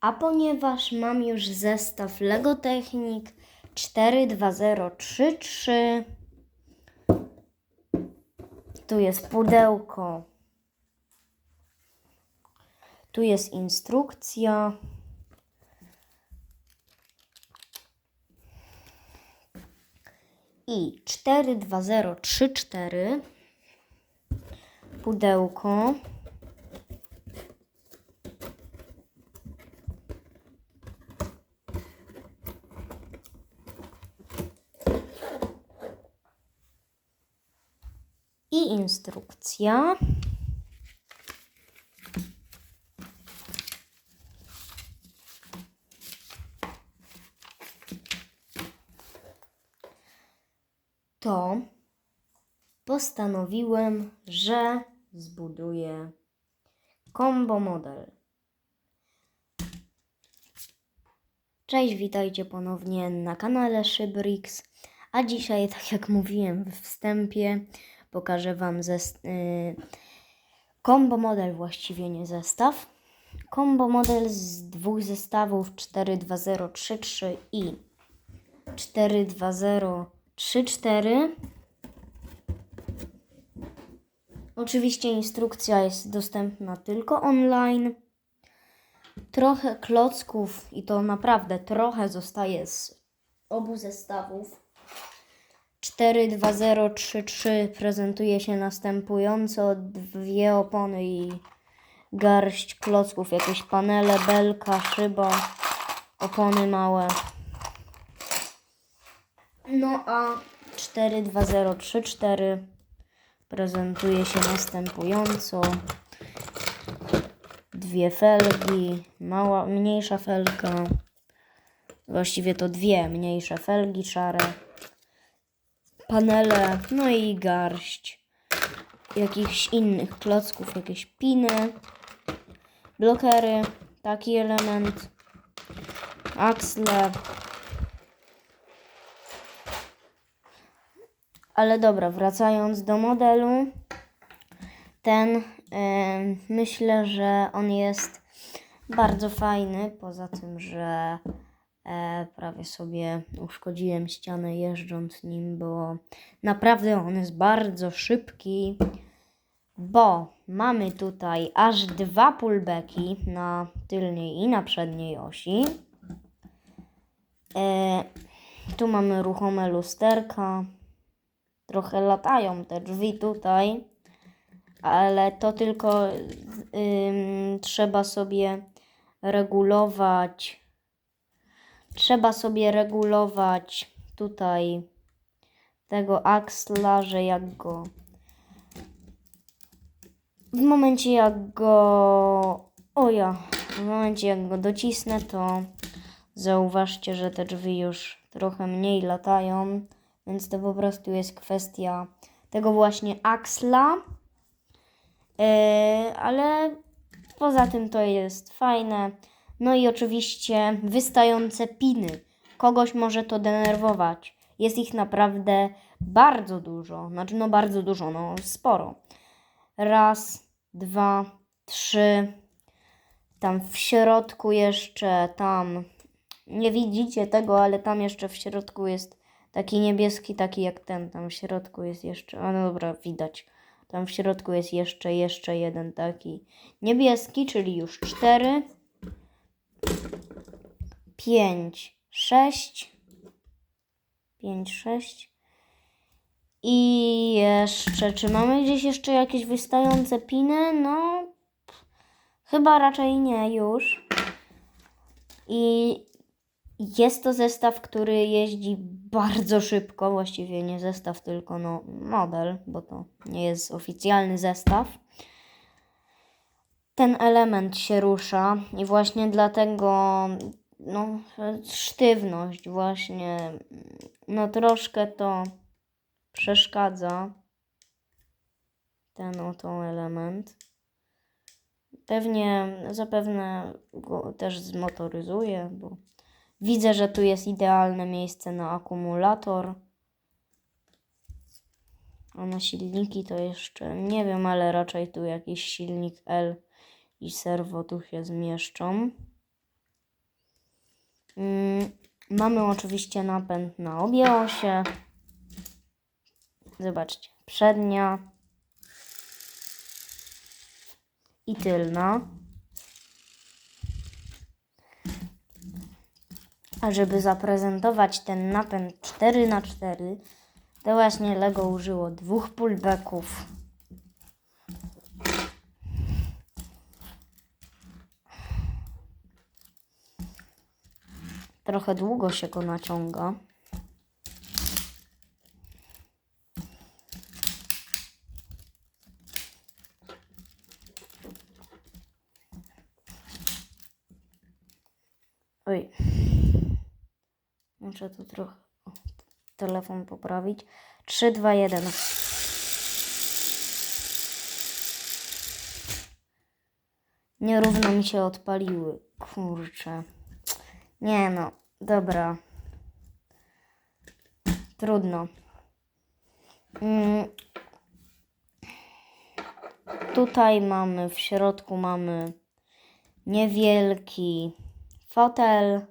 A ponieważ mam już zestaw Lego Technik 42033, tu jest pudełko, tu jest instrukcja. I 42034 pudełko. I instrukcja. To postanowiłem, że zbuduję combo model. Cześć, witajcie ponownie na kanale Szybrix. A dzisiaj, tak jak mówiłem w wstępie, pokażę Wam zes- y- combo model, właściwie nie zestaw. Combo model z dwóch zestawów 42033 i 42034. Oczywiście instrukcja jest dostępna tylko online. Trochę klocków i to naprawdę trochę zostaje z obu zestawów. 42033 prezentuje się następująco: dwie opony i garść klocków, jakieś panele, belka, szyba, opony małe. No a 42034 prezentuje się następująco. Dwie felgi, mała, mniejsza felka. Właściwie to dwie mniejsze felgi szare. Panele, no i garść jakichś innych klocków, jakieś piny, blokery, taki element, aksle, Ale dobra, wracając do modelu, ten e, myślę, że on jest bardzo fajny. Poza tym, że prawie sobie uszkodziłem ścianę jeżdżąc nim, bo naprawdę on jest bardzo szybki. Bo mamy tutaj aż dwa pullbacki na tylniej i na przedniej osi. E, tu mamy ruchome lusterka trochę latają te drzwi tutaj, ale to tylko ym, trzeba sobie regulować. Trzeba sobie regulować tutaj tego aksla, że jak go w momencie jak go o ja, w momencie jak go docisnę, to zauważcie, że te drzwi już trochę mniej latają. Więc to po prostu jest kwestia tego właśnie aksla. Yy, ale poza tym to jest fajne. No i oczywiście wystające piny. Kogoś może to denerwować. Jest ich naprawdę bardzo dużo. Znaczy, no bardzo dużo, no sporo. Raz, dwa, trzy. Tam w środku jeszcze, tam nie widzicie tego, ale tam jeszcze w środku jest Taki niebieski, taki jak ten. Tam w środku jest jeszcze. A no dobra, widać. Tam w środku jest jeszcze, jeszcze jeden taki niebieski, czyli już cztery. Pięć, sześć. Pięć, sześć. I jeszcze, czy mamy gdzieś jeszcze jakieś wystające piny? No, chyba raczej nie już. I jest to zestaw, który jeździ bardzo szybko, właściwie nie zestaw, tylko no model, bo to nie jest oficjalny zestaw. Ten element się rusza i właśnie dlatego no, sztywność właśnie, no troszkę to przeszkadza ten oto element. Pewnie, zapewne go też zmotoryzuje, bo Widzę, że tu jest idealne miejsce na akumulator. A na silniki to jeszcze nie wiem, ale raczej tu jakiś silnik L i serwo tu się zmieszczą. Mm, mamy oczywiście napęd na obie osie. Zobaczcie, przednia i tylna. A żeby zaprezentować ten napęd 4x4, to właśnie Lego użyło dwóch pullbacków. Trochę długo się go naciąga. Oj. Muszę tu trochę telefon poprawić. 3, 2, 1. Nierówno mi się odpaliły. Kurczę. Nie no, dobra. Trudno. Mm. Tutaj mamy, w środku mamy niewielki fotel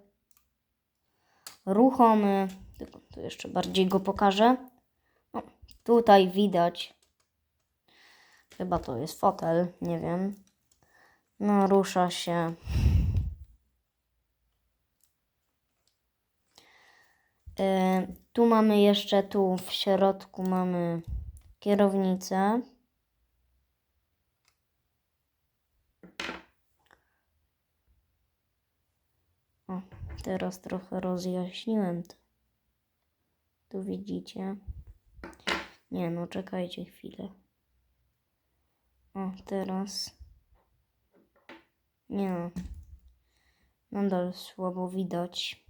ruchomy. Tylko tu jeszcze bardziej go pokażę. No, tutaj widać. Chyba to jest fotel, nie wiem. No, rusza się. Tu mamy jeszcze, tu w środku mamy kierownicę. O, teraz trochę rozjaśniłem to. Tu widzicie. Nie no, czekajcie chwilę. O, teraz. Nie no. Nadal słabo widać.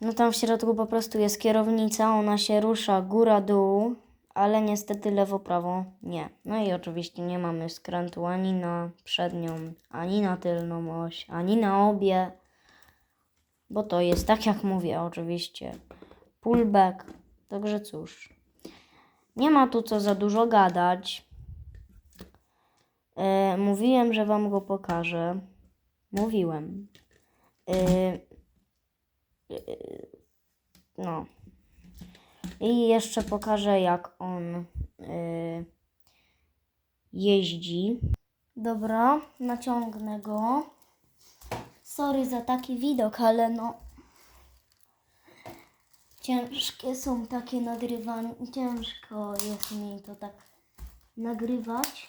No tam w środku po prostu jest kierownica, ona się rusza góra-dół, ale niestety lewo-prawo nie. No i oczywiście nie mamy skrętu ani na przednią, ani na tylną oś, ani na obie, bo to jest tak jak mówię oczywiście pullback, także cóż. Nie ma tu co za dużo gadać. E, mówiłem, że wam go pokażę. Mówiłem. E, no. I jeszcze pokażę, jak on y, jeździ. Dobra, naciągnę go. Sorry za taki widok, ale no. Ciężkie są takie nagrywania. Ciężko jest mi to tak nagrywać.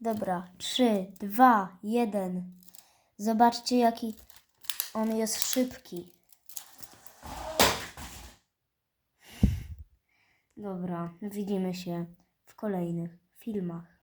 Dobra, 3, 2, 1. Zobaczcie, jaki on jest szybki. Dobra, widzimy się w kolejnych filmach.